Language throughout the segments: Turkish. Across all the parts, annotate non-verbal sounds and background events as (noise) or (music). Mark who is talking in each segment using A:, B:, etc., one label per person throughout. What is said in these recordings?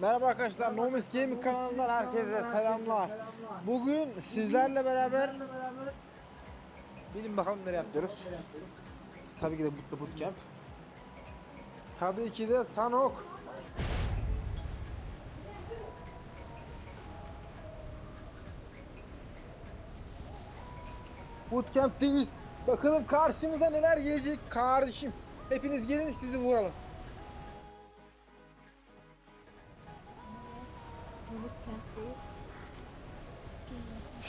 A: Merhaba arkadaşlar, Nomis Gaming kanalından herkese selamlar. Bugün sizlerle beraber bilin bakalım nereye atlıyoruz. Tabii ki de Mutlu Bootcamp. Tabii ki de Sanok. Bootcamp'teyiz. Bakalım karşımıza neler gelecek kardeşim. Hepiniz gelin sizi vuralım.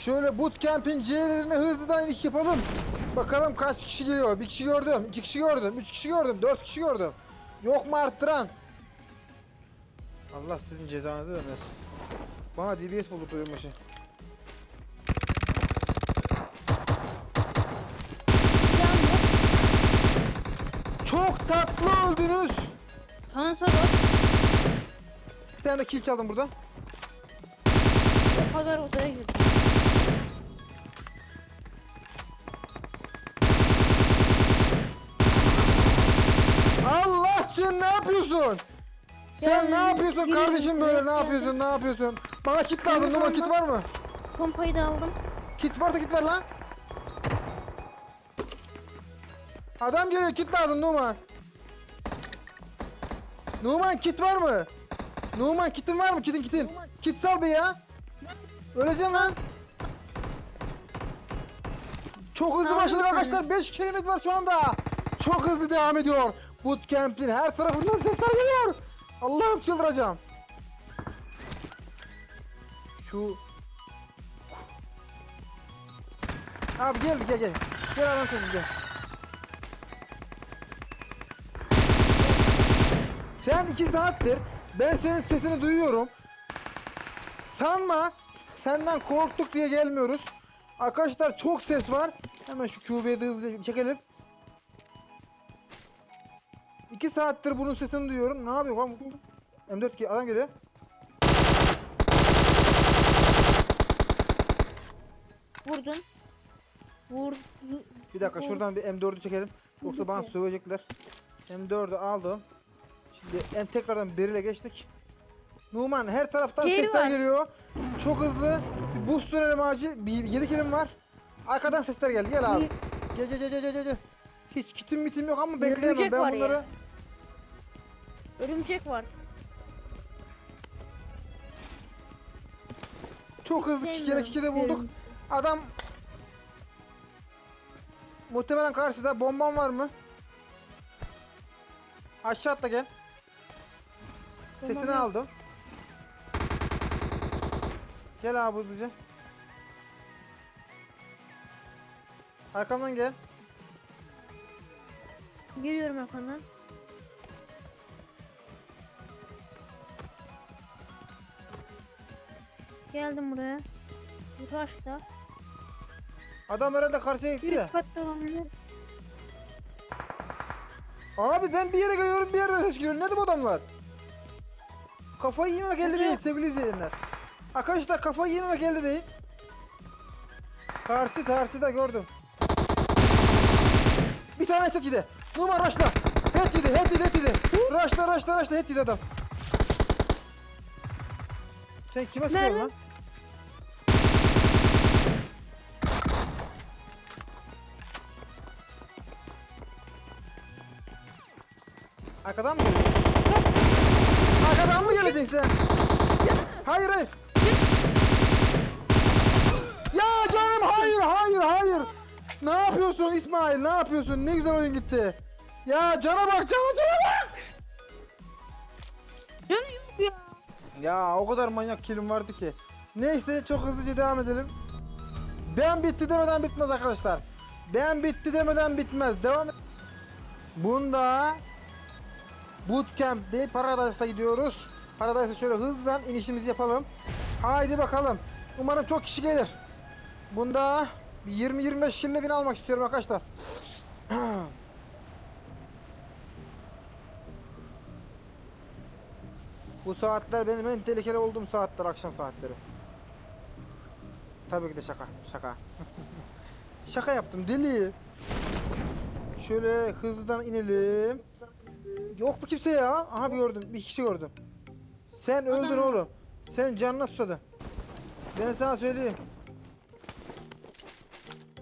A: Şöyle bootcamp'in C'lerine hızlıdan iniş yapalım. Bakalım kaç kişi geliyor. Bir kişi gördüm, iki kişi gördüm, üç kişi gördüm, dört kişi gördüm. Yok mu arttıran? Allah sizin cezanızı vermesin. Bana DBS bulduk oyun başı. Çok tatlı öldünüz.
B: Tansa bak.
A: Bir tane kill çaldım burada.
B: O kadar odaya girdi.
A: Sen ne yapıyorsun? Sen ne yapıyorsun kardeşim böyle ne yapıyorsun ne yapıyorsun? Bana kit lazım Numan kit var mı?
B: Pompayı da aldım.
A: Kit varsa kit ver lan. Adam geliyor kit lazım Numan. Numan kit var mı? Numan kitin var mı kitin kitin? Kit sal be ya. Öleceğim lan. Çok hızlı başladık arkadaşlar. 5 kelimiz var şu anda. Çok hızlı devam ediyor. Bootcamp'in her tarafından sesler geliyor. Allah'ım çıldıracağım. Şu Abi gel gel gel. Gel adam senin gel. Sen iki saattir ben senin sesini duyuyorum. Sanma senden korktuk diye gelmiyoruz. Arkadaşlar çok ses var. Hemen şu QB'yi çekelim. İki saattir bunun sesini duyuyorum. Ne yapıyor lan? bu? M4 ki adam geliyor.
B: Vurdun. Vur.
A: Bir dakika şuradan bir M4'ü çekelim. Yoksa bana sövecekler. M4'ü aldım. Şimdi en tekrardan birile geçtik. Numan her taraftan
B: Geri
A: sesler
B: var.
A: geliyor. Çok hızlı. Bir boost dönelim ağacı. Bir 7 kilim var. Arkadan sesler geldi. Gel abi. Gel gel gel gel gel. Hiç kitim mitim yok ama bekleyemem. Ben
B: var ya. Örümcek var.
A: çok hızlı iki kere iki kere bulduk.
B: sevmiyorum.
A: Adam muhtemelen karşıda bomban var mı? Aşağı atla gel. Sesini
B: yok.
A: aldım. Gel abi hızlıca. Arkamdan gel.
B: Geliyorum arkandan. Geldim buraya. Bir taşta.
A: Adam herhalde karşıya gitti
B: Bir.
A: Abi ben bir yere geliyorum bir yerde ses geliyor. Nerede bu adamlar? Kafayı elde
B: Burada.
A: değil sevgili izleyenler. Arkadaşlar kafayı yememek elde değil. Karşı karşıda gördüm. Bir tane headshot yedi. Numara raşla. Head yedi, head yedi, head yedi. Raşla, raşla, raşla, head yedi adam. Sen kime sıkıyorsun lan? Arkadan mı geliyorsun? Arkadan mı geleceksin? Hayır hayır. Ya canım hayır hayır hayır. Ne yapıyorsun İsmail ne yapıyorsun? Ne güzel oyun gitti. Ya cana bak cana cana bak.
B: Canı yok ya.
A: Ya o kadar manyak kilim vardı ki. Neyse çok hızlıca devam edelim. Ben bitti demeden bitmez arkadaşlar. Ben bitti demeden bitmez. Devam et. Bunda Bootcamp değil Paradise'a gidiyoruz. Paradise'a şöyle hızla inişimizi yapalım. Haydi bakalım. Umarım çok kişi gelir. Bunda bir 20-25 kille bin almak istiyorum arkadaşlar. (clears throat) Bu saatler benim en tehlikeli olduğum saatler akşam saatleri. Tabii ki de şaka. Şaka. (laughs) şaka yaptım deli. Şöyle hızlıdan inelim. Yok mu kimse ya? Aha bir gördüm. Bir kişi gördüm. Sen öldün
B: Adam-
A: oğlum. Sen canına susadın. Ben sana söyleyeyim.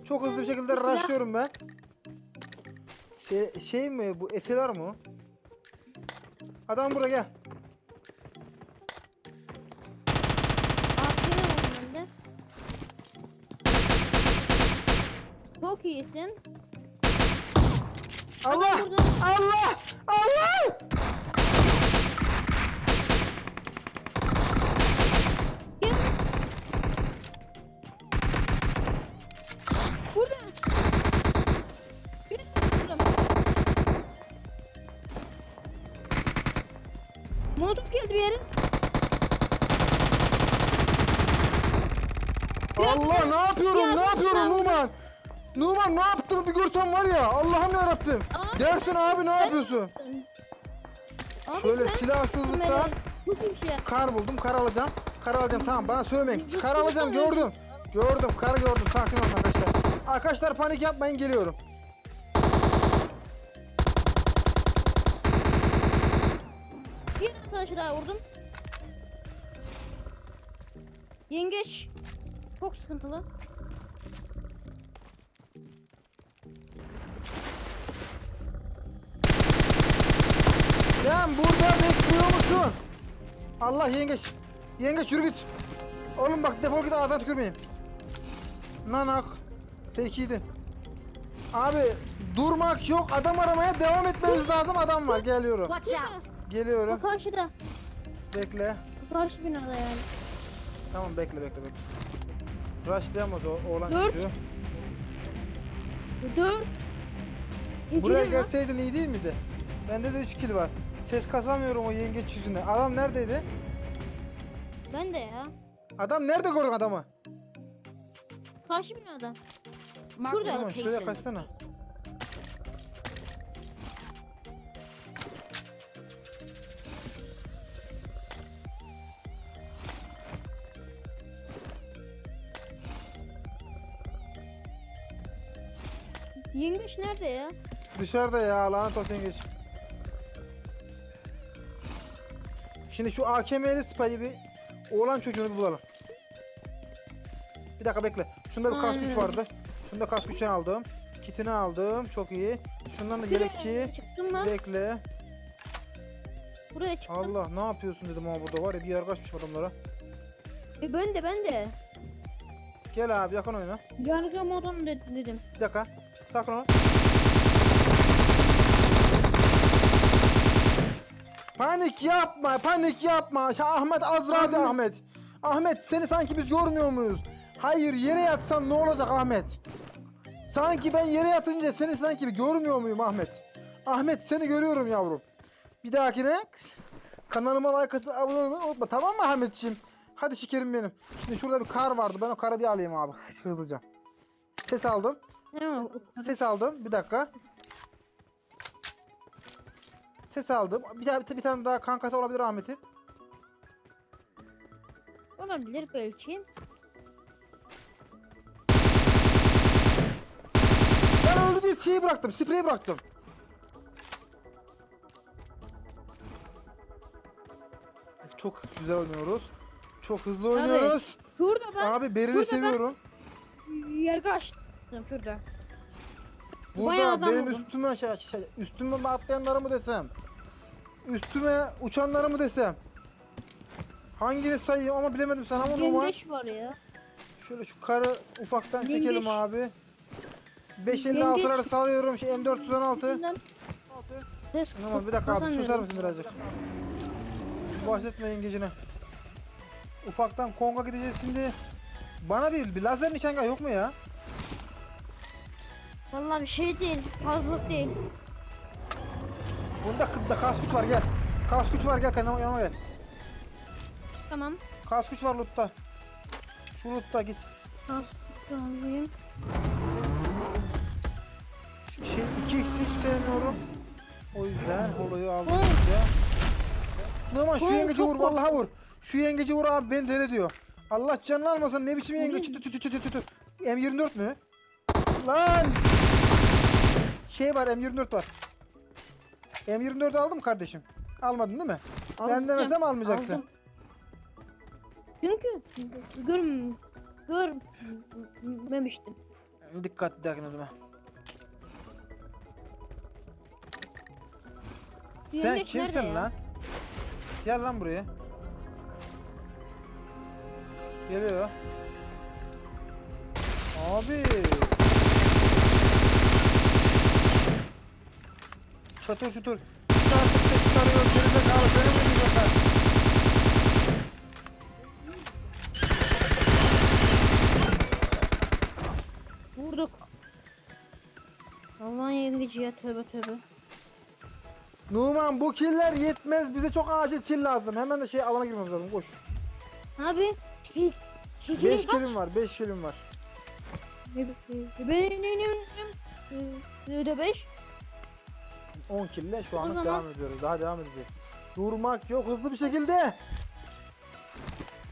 A: Çok hızlı bir şekilde rushlıyorum ben. Şey, şey mi bu eseler mi? Adam buraya gel.
B: Çok iyisin.
A: Allah!
B: burada.
A: Allah! Allah!
B: Gel. Burada. Bir vurdum. Molotof geldi bir yere.
A: Allah ne yapıyorum?
B: Ya
A: Ne yapıyorum Numan? Numan ne yaptığımı bir görsen var ya. Allah'ım ya Rabbim.
B: Abi,
A: Dersin abi ne yapıyorsun?
B: Abi
A: Şöyle
B: sen
A: silahsızlıktan
B: şey.
A: kar buldum. Kar alacağım. Kar alacağım tamam bana söylemeyin.
B: Bu-
A: Kar alacağım gördüm. Gördüm kar gördüm. Sakin olun arkadaşlar. Arkadaşlar panik yapmayın geliyorum.
B: Bir arkadaşı daha vurdum. Yengeç. Çok sıkıntılı.
A: Allah yengeç. Yengeç yürü git. Oğlum bak defol git ağzına tükürmeyeyim. Nanak. Pekiydi. Abi durmak yok. Adam aramaya devam etmemiz lazım. Adam var. Geliyorum.
C: Watch out!
A: Geliyorum.
B: Bu karşıda.
A: Bekle.
B: Bu karşı binada yani.
A: Tamam bekle bekle bekle. Rushlayamaz o oğlan
B: Dört.
A: çocuğu.
B: Dört.
A: Buraya
B: İkili
A: gelseydin iyi değil miydi? Bende de 3 kill var. Ses kasamıyorum o yengeç yüzüne. Adam neredeydi?
B: Ben de ya.
A: Adam nerede gördün adamı?
B: Karşı binada. Burada.
A: Tamam şuraya
C: location.
A: kaçsana.
B: Yengeç nerede ya?
A: Dışarıda ya lanet olsun geç. Şimdi şu AKM'li spayı bir oğlan çocuğunu bir bulalım. Bir dakika bekle. Şunda bir kas güç vardı. Şunda kas güçten aldım. Kitini aldım. Çok iyi. Şundan da.
B: Çıktım ben.
A: Bekle.
B: Buraya çıktım.
A: Allah ne yapıyorsun dedim ama burada var ya bir yer kaçmış adamlara.
B: E ben de ben de.
A: Gel abi yakın oyna.
B: Yargı modunu de- dedim.
A: Bir dakika. Sakin ol. Panik yapma, panik yapma. Şa- Ahmet Azra'da Ahmet. Ahmet seni sanki biz görmüyor muyuz? Hayır yere yatsan ne olacak Ahmet? Sanki ben yere yatınca seni sanki bir görmüyor muyum Ahmet? Ahmet seni görüyorum yavrum. Bir dahakine kanalıma like atıp abone olmayı unutma tamam mı Ahmetciğim? Hadi şekerim benim. Şimdi şurada bir kar vardı. Ben o karı bir alayım abi hızlıca. Ses aldım. Ses aldım. Bir dakika. Ses aldım. Bir, daha, bir tane daha kankası olabilir Ahmet'in.
B: Olabilir belki.
A: Ben öldü diye şeyi bıraktım. Spreyi bıraktım. Çok güzel oynuyoruz. Çok hızlı oynuyoruz.
B: Şurada ben
A: Abi Beril'i
B: Burada ben-
A: seviyorum.
B: yargı açtım şurada.
A: Burada
B: bayağı adam
A: benim üstüme şey, şey, üstüme mi atlayanları mı desem? Üstüme uçanları mı desem? Hangini sayayım ama bilemedim sana ama Numan.
B: Yengeç var ya.
A: Şöyle şu karı ufaktan
B: Yengeç.
A: çekelim abi. 556'ları
B: Yengeç.
A: salıyorum. Şey, M416.
B: Bundan ses
A: Numan bir dakika abi susar mısın birazcık? Bahsetme yengecine. Ufaktan Konga gideceğiz şimdi. Bana bir, bir lazer nişangah yok mu ya?
B: Vallahi bir şey değil. Fazlalık değil.
A: Bunda kıdda kas güç var gel. Kas güç var gel kanama yanıma gel.
B: Tamam.
A: Kas güç var lootta. Şu lootta git.
B: Alayım.
A: Şey 2x hiç sevmiyorum. O yüzden holoyu aldım. Numan şu yengeci vur vallahi vur. Şu yengeci vur abi beni deli diyor. Allah canını almasın ne biçim yengeç tü tü tü tü tü tü. M24 mü? Lan! Şey var M24 var. M24 aldın mı kardeşim? Almadın değil mi? Ben demesem almayacaksın.
B: aldım. Çünkü gör görmemiştim.
A: Dikkatli dakika o zaman. Sen
B: Yengeç
A: kimsin
B: ya?
A: lan? Gel lan buraya. Geliyor. Abi. Çatır çutur. Çıkarıyor. Geride kalır. Beni mi dinliyorlar?
B: Vurduk. Allah'ın yengeci ya tövbe tövbe.
A: Numan bu killer yetmez. Bize çok acil kill lazım. Hemen de şey alana girmemiz lazım. Koş.
B: Abi. Ki, ki,
A: 5 killim var. 5 killim var.
B: Benim de 5.
A: 10 kille şu anlık
B: zaman-
A: devam ediyoruz. Daha devam edeceğiz. Durmak yok. Hızlı bir şekilde.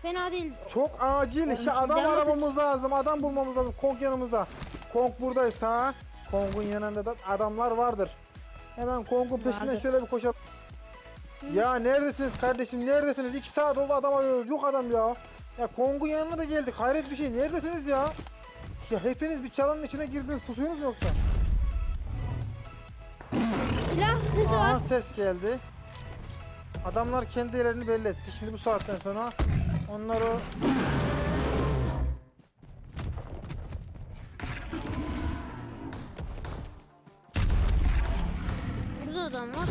B: Fena değil.
A: Çok acil.
B: İçin
A: adam
B: devam
A: aramamız lazım. Adam bulmamız lazım. Kong yanımızda. Kong buradaysa Kong'un yanında da adamlar vardır. Hemen Kong'un peşinden
B: Vardır.
A: şöyle bir koşalım. Ya neredesiniz kardeşim? Neredesiniz? 2 saat oldu adam arıyoruz. Yok adam ya. Ya Kong'un yanına da geldik. Hayret bir şey. Neredesiniz ya? Ya hepiniz bir çalanın içine girdiniz. Pusuyorsunuz yoksa?
B: Silah sesi var.
A: Aha ses geldi. Adamlar kendi yerlerini belli etti. Şimdi bu saatten sonra onları
B: Burada adam var.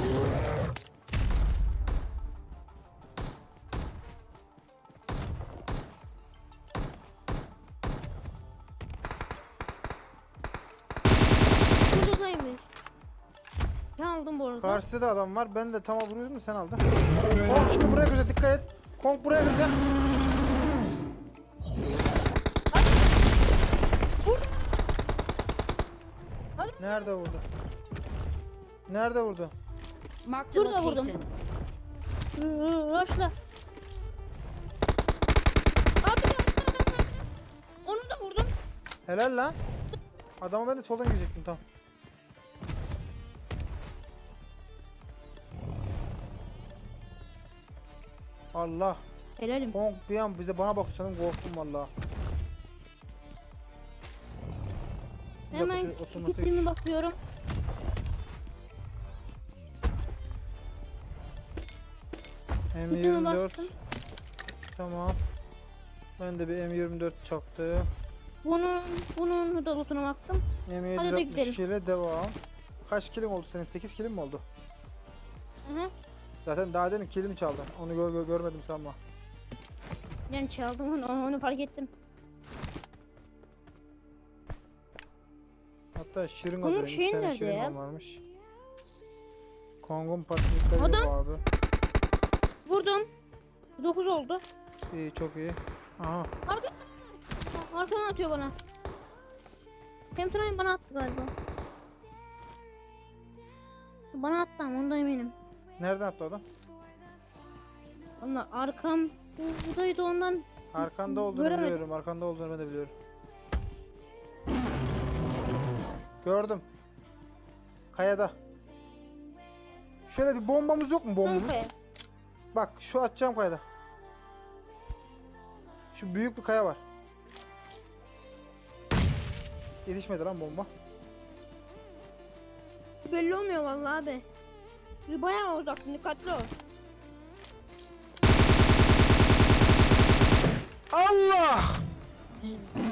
B: Arada.
A: karşıda da adam var. Ben de tam vuruyordum sen aldın. Kong şimdi buraya girecek. Dikkat et. Kong buraya girecek. Nerede vurdu? Nerede vurdu?
C: Marked a
B: Burada vurdum.
C: location.
B: Raşla. Abi. Onu da vurdum.
A: Helal lan. Adamı ben de soldan girecektim tam. Allah.
B: Helalim.
A: Kong bir an bize bana bak sanırım korktum valla.
B: Hemen kitimi bakıyorum. Kitimi
A: M24
B: bastım.
A: tamam. Ben de bir M24 çaktım.
B: Bunun bunun da lootuna baktım. Hadi de gidelim.
A: M762 ile devam. Kaç kilim oldu senin? 8 kilim mi oldu?
B: Hı hı.
A: Zaten daha demin kilimi çaldın. Onu gö- gö- görmedim sanma.
B: Yani çaldım onu, onu fark ettim.
A: Hatta şırınga
B: Bunun nerede ya?
A: varmış. Kong'un patlıkları
B: Adam-
A: abi.
B: Vurdum. 9 oldu.
A: İyi çok iyi. Aha.
B: Arka arkadan atıyor bana. Hem tren bana attı galiba. Bana attı ama ondan eminim.
A: Nereden attı adam?
B: Valla arkam buradaydı ondan.
A: Arkanda olduğunu
B: Göremedim.
A: biliyorum. Arkanda olduğunu ben de biliyorum. Gördüm. Kayada. Şöyle bir bombamız yok mu bombamız?
B: Kankaya.
A: Bak şu atacağım kayada. Şu büyük bir kaya var. Yetişmedi lan bomba.
B: Belli olmuyor vallahi abi. Bir bayağı uzaksın dikkatli ol.
A: Allah!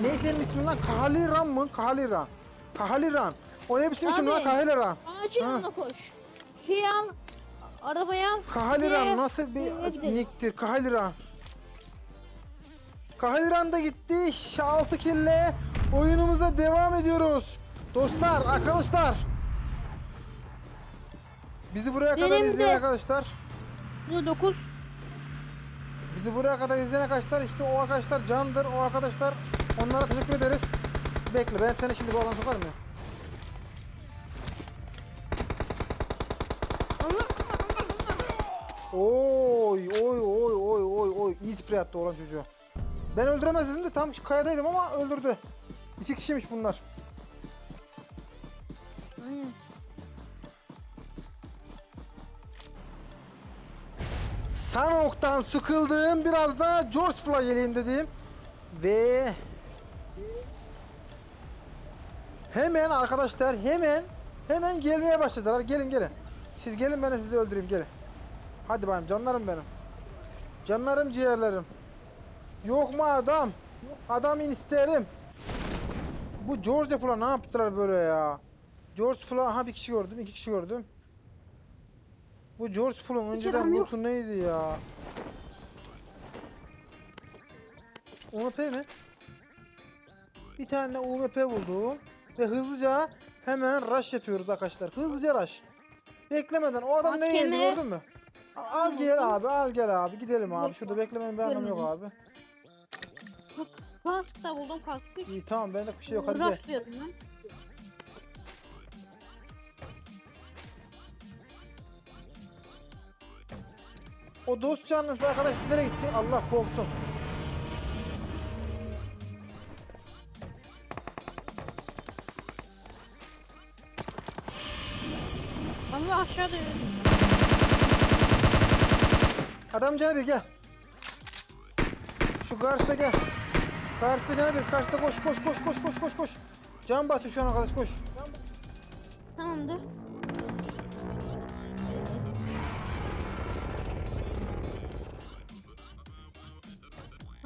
A: Ne senin ismin lan? Kahaliran mı? Kahaliran. Kahaliran. O ne biçim isim lan?
B: Abi.
A: Kahaliran.
B: Acil
A: Ha.
B: ona koş. Şey al. Arabayı al.
A: Kahaliran nasıl bir
B: gidelim?
A: nicktir? Kahaliran. Kahaliran da gitti. 6 kille oyunumuza devam ediyoruz. Dostlar, arkadaşlar. Bizi buraya kadar
B: Benim
A: izleyen
B: de.
A: arkadaşlar.
B: Bu 9.
A: Bizi buraya kadar izleyen arkadaşlar işte o arkadaşlar candır. O arkadaşlar onlara teşekkür ederiz. Bekle ben seni şimdi alan sokarım ya. Oy oy oy oy oy oy iyi sprey attı olan çocuğu. Ben öldüremez dedim de tam şu kayadaydım ama öldürdü. İki kişiymiş bunlar. Sanok'tan sıkıldım. Biraz da George Fly geleyim dedim. Ve hemen arkadaşlar hemen hemen gelmeye başladılar. Gelin gelin. Siz gelin ben sizi öldüreyim gelin. Hadi bayım canlarım benim. Canlarım ciğerlerim. Yok mu adam? Adam isterim. Bu George Fly ne yaptılar böyle ya? George Fly ha bir kişi gördüm, iki kişi gördüm. Bu George Floyd'un önceden
B: yok.
A: lootu neydi ya? UMP mi? Bir tane UMP buldum. Ve hızlıca hemen rush yapıyoruz arkadaşlar. Hızlıca rush. Beklemeden o adam nereye
B: yemeğe-
A: gördün mü? Al gel abi al gel abi gidelim abi. Şurada beklemenin bir anlamı yok abi.
B: Kask da buldum kask.
A: İyi tamam bende bir şey yok hadi gel. O dost canlısı arkadaş nereye gitti? Allah korktum.
B: Allah aşağıda.
A: Adam Cenabir gel. Şu karşıda gel. Karşıda Cenabir karşıda koş koş koş koş koş koş koş. Can batıyor şu an arkadaş koş.
B: Tamamdır.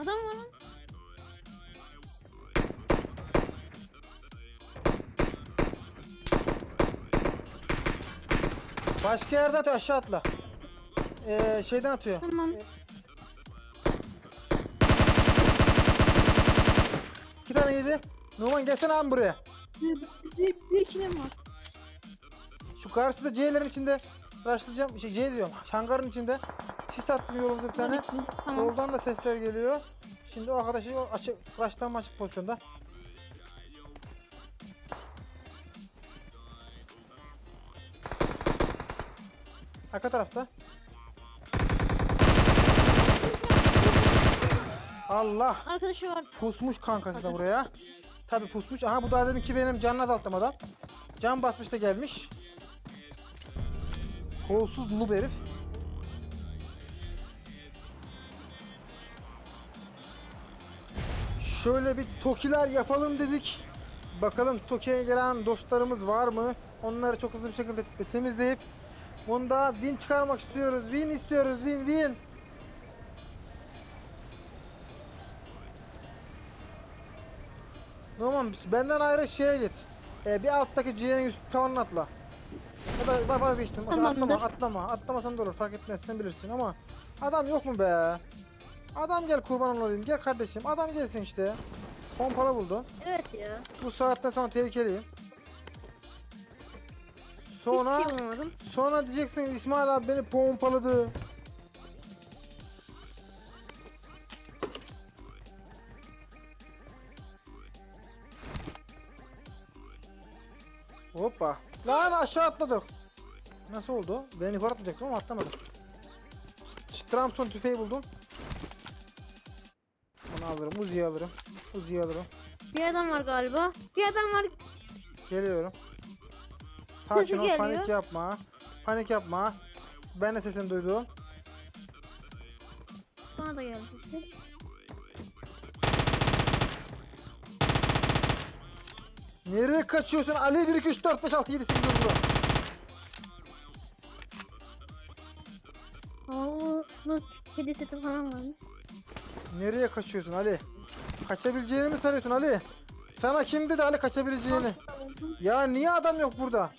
B: Adam var lan.
A: Başka yerde atıyor aşağı atla. Ee, şeyden atıyor.
B: Tamam.
A: İki tane yedi. Numan gelsene abi buraya.
B: Bir, bir, bir kilim var.
A: Şu karşıda C'lerin içinde Raşlayacağım. Şey C diyorum. Hangarın içinde. Sis attım yolumuza bir tane.
B: Tamam.
A: Soldan da sesler geliyor. Şimdi o arkadaşı açık, raşlanma açık pozisyonda. Arka tarafta. Allah
B: Arkadaşı var.
A: pusmuş kankası da buraya. Tabi pusmuş. Aha bu da deminki benim canını azalttım adam. Can basmış da gelmiş. Kolsuz noob herif. Şöyle bir tokiler yapalım dedik. Bakalım Toki'ye gelen dostlarımız var mı? Onları çok hızlı bir şekilde temizleyip bunda win çıkarmak istiyoruz. Win istiyoruz. Win win. Tamam benden ayrı şeye git. Ee, bir alttaki C'nin üst tavanına atla. Ya da bak vazgeçtim. Atlama,
B: Tamamdır.
A: atlama. Atlamasan da olur fark etmez sen bilirsin ama adam yok mu be? Adam gel kurban olayım. Gel kardeşim. Adam gelsin işte. Pompalı buldu.
B: Evet ya.
A: Bu saatten sonra tehlikeliyim. Sonra
B: şey
A: sonra diyeceksin İsmail abi beni pompaladı. Hoppa. Lan aşağı atladık. Nasıl oldu? Ben yukarı atlayacaktım ama atlamadım. Tramson tüfeği buldum. Alırım. Uzi'yi alırım. Uzi'yi alırım.
B: Bir adam var galiba. Bir adam var.
A: Geliyorum. Sakin ol,
B: geliyor.
A: panik yapma. Panik yapma. Ben de sesini duydum.
B: Bana da geldi.
A: Nereye kaçıyorsun Ali? 1 2 3 4 5 6 7 8 9
B: Oo, bu kedi seti falan varmış.
A: Nereye kaçıyorsun Ali? Kaçabileceğini mi sanıyorsun Ali? Sana kim dedi Ali kaçabileceğini? Ya niye adam yok burada?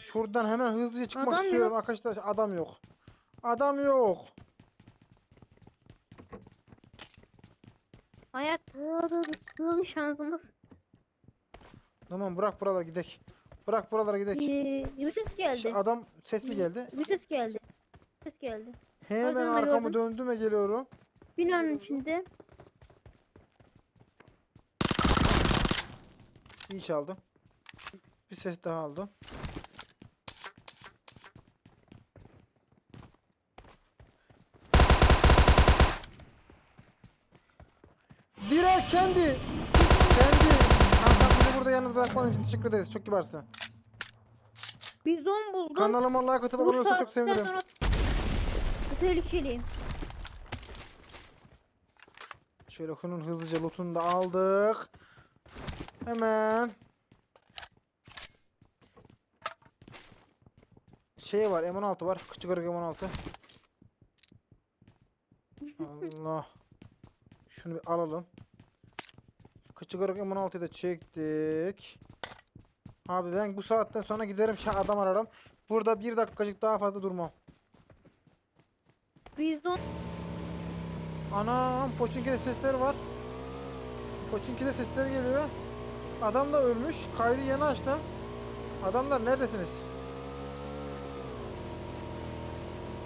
A: Şuradan hemen hızlıca çıkmak
B: Adam
A: istiyorum
B: yok.
A: arkadaşlar. Adam yok. Adam yok.
B: Hızlı şansımız.
A: Tamam bırak buralara gidek. Bırak buralara gidek.
B: Ee, bir ses geldi.
A: Şu adam ses mi geldi?
B: Bir ses geldi. Ses geldi.
A: Hemen
B: Arkamda
A: arkamı
B: gördüm.
A: döndüm ve geliyorum.
B: Binanın içinde.
A: İyi çaldım. Bir ses daha aldım. Direkt kendi. Kendi. Hakan beni burada yalnız bırakmadığın için teşekkür ederiz. Çok kibarsın.
B: Bizon buldum.
A: Kanalıma like atıp abone olursa çok sevinirim.
B: Tehlikeliyim.
A: Şöyle şunun hızlıca lootunu da aldık. Hemen. Şey var M16 var. Küçük ırık M16. Allah. Şunu bir alalım. Küçük ırık M16'yı da çektik. Abi ben bu saatten sonra giderim şey adam ararım. Burada bir dakikacık daha fazla durmam.
B: Bizon
A: Anam Poçinki'de sesler var. Poçinki'de sesler geliyor. Adam da ölmüş. Kaydı yeni açtım. Adamlar neredesiniz?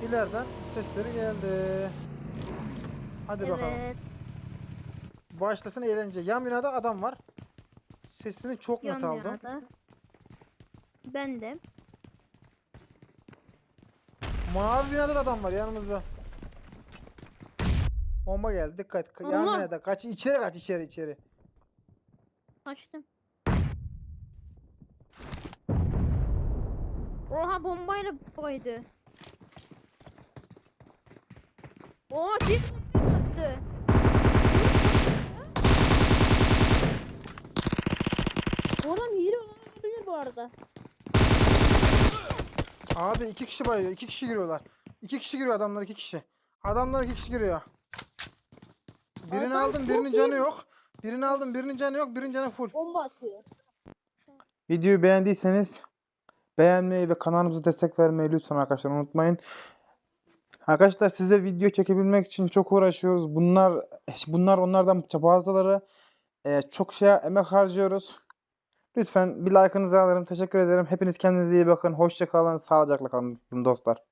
A: İleriden sesleri geldi. Hadi bakalım.
B: evet.
A: Başlasın eğlence. Yan binada adam var. Sesini çok net
B: Yan
A: aldım.
B: binada. Ben de.
A: Mavi binada da adam var yanımızda. Bomba geldi. Dikkat.
B: Allah!
A: binada. Kaç içeri kaç içeri içeri.
B: Açtım. Oha bombayla baydı. Oha bir bomba attı. Adam hile olabilir bu arada.
A: Abi iki kişi bayıyor. iki kişi giriyorlar. İki kişi giriyor adamlar iki kişi. Adamlar iki kişi giriyor. Birini
B: Adam
A: aldım
B: çok
A: birinin
B: iyi.
A: canı yok. Birini aldım birinin canı yok birinin canı full.
B: Bomba atıyor.
A: Videoyu beğendiyseniz beğenmeyi ve kanalımıza destek vermeyi lütfen arkadaşlar unutmayın. Arkadaşlar size video çekebilmek için çok uğraşıyoruz. Bunlar bunlar onlardan bazıları Ee, çok şeye emek harcıyoruz. Lütfen bir like'ınızı alırım. Teşekkür ederim. Hepiniz kendinize iyi bakın. Hoşça kalın. Sağlıcakla kalın dostlar.